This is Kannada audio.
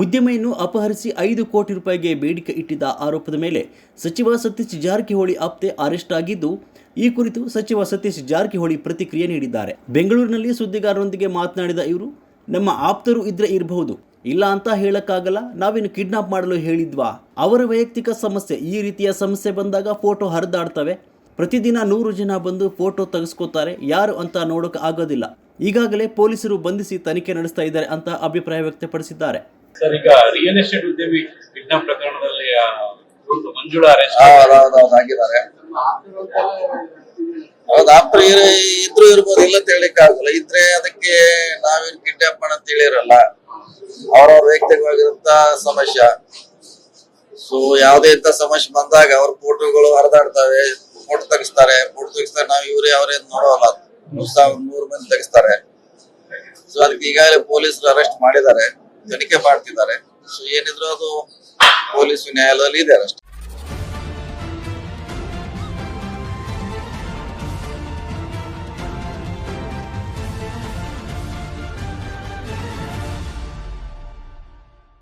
ಉದ್ಯಮಿಯನ್ನು ಅಪಹರಿಸಿ ಐದು ಕೋಟಿ ರೂಪಾಯಿಗೆ ಬೇಡಿಕೆ ಇಟ್ಟಿದ್ದ ಆರೋಪದ ಮೇಲೆ ಸಚಿವ ಸತೀಶ್ ಜಾರಕಿಹೊಳಿ ಆಪ್ತೆ ಅರೆಸ್ಟ್ ಆಗಿದ್ದು, ಈ ಕುರಿತು ಸಚಿವ ಸತೀಶ್ ಜಾರಕಿಹೊಳಿ ಪ್ರತಿಕ್ರಿಯೆ ನೀಡಿದ್ದಾರೆ. ಬೆಂಗಳೂರಿನಲ್ಲಿ ಸುದ್ದಿಗಾರರೊಂದಿಗೆ ಮಾತನಾಡಿದ ಇವರು, ನಮ್ಮ ಆಪ್ತರು ಇದ್ರೆ ಇರಬಹುದು. ಇಲ್ಲ ಅಂತ ಹೇಳಕ್ಕಾಗಲ್ಲ, ನಾವೇನು ಕಿಡ್ನಾಪ್ ಮಾಡಲು ಹೇಳಿದ್ವಾ? ಅವರ ವೈಯಕ್ತಿಕ ಸಮಸ್ಯೆ, ಈ ರೀತಿಯ ಸಮಸ್ಯೆ ಬಂದಾಗ ಫೋಟೋ ಹರಿದಾಡ್ತವೆ. ಪ್ರತಿದಿನ ನೂರು ಜನ ಬಂದು ಫೋಟೋ ತೆಗೆಸ್ಕೋತಾರೆ. ಯಾರು ಅಂತ ನೋಡೋಕೆ ಆಗೋದಿಲ್ಲ. ಈಗಾಗಲೇ ಪೊಲೀಸರು ಬಂಧಿಸಿ ತನಿಖೆ ನಡೆಸ್ತಾ ಇದ್ದಾರೆ ಅಂತ ಅಭಿಪ್ರಾಯ ವ್ಯಕ್ತಪಡಿಸಿದ್ದಾರೆ. ಸರ್ ಈಗ ರಿಯಲ್ ಎಸ್ಟೇಟ್ ಉದ್ಯಮಿ ಕಿಡ್ನಾಪ್ ಪ್ರಕರಣದಲ್ಲಿ ಮಂಜುಳಾ ಅರೆಸ್ಟ್ ಆಗಿದ್ದಾರೆ ಹೌದು ಇದ್ರು ಇರ್ಬೋದು ಇಲ್ಲ ಅಂತ ಹೇಳಿಕ್ ಆಗಲ್ಲ ಇದ್ರೆ ಅದಕ್ಕೆ ನಾವೇನ್ ಕಿಡ್ನಾಪ್ ಮಾಡ ಅಂತ ಹೇಳಿರಲ್ಲ. ಅವ್ರವ್ರ ವೈಯಕ್ತಿಕವಾಗಿರಂತ ಸಮಸ್ಯೆ. ಸೊ ಯಾವ್ದೇ ಇಂತ ಸಮಸ್ಯೆ ಬಂದಾಗ ಅವ್ರ ಫೋಟೋಗಳು ಹರಿದಾಡ್ತವೆ ಫೋಟೋ ತೆಗಿಸ್ತಾರೆ. ಫೋಟೋ ತೆಗಿಸ್ತಾರೆ ನಾವ್ ಇವ್ರೇ ಅವ್ರೇ ನೋಡೋಲ್ಲ. ನೂರ್ ಸಾವಿರ ನೂರ್ ಮಂದಿ ತೆಗಿಸ್ತಾರೆ. ಸೊ ಅದಕ್ಕೆ ಈಗಾಗಲೇ ಪೊಲೀಸರು ಅರೆಸ್ಟ್ ಮಾಡಿದ್ದಾರೆ. ತನಿಖೆ ಮಾಡ್ತಿದ್ದಾರೆ. ಸೊ ಏನಿದ್ರು ಅದು ಪೊಲೀಸ್ ನ್ಯಾಯಾಲಯದಲ್ಲಿ ಇದೆ ಅಷ್ಟೇ.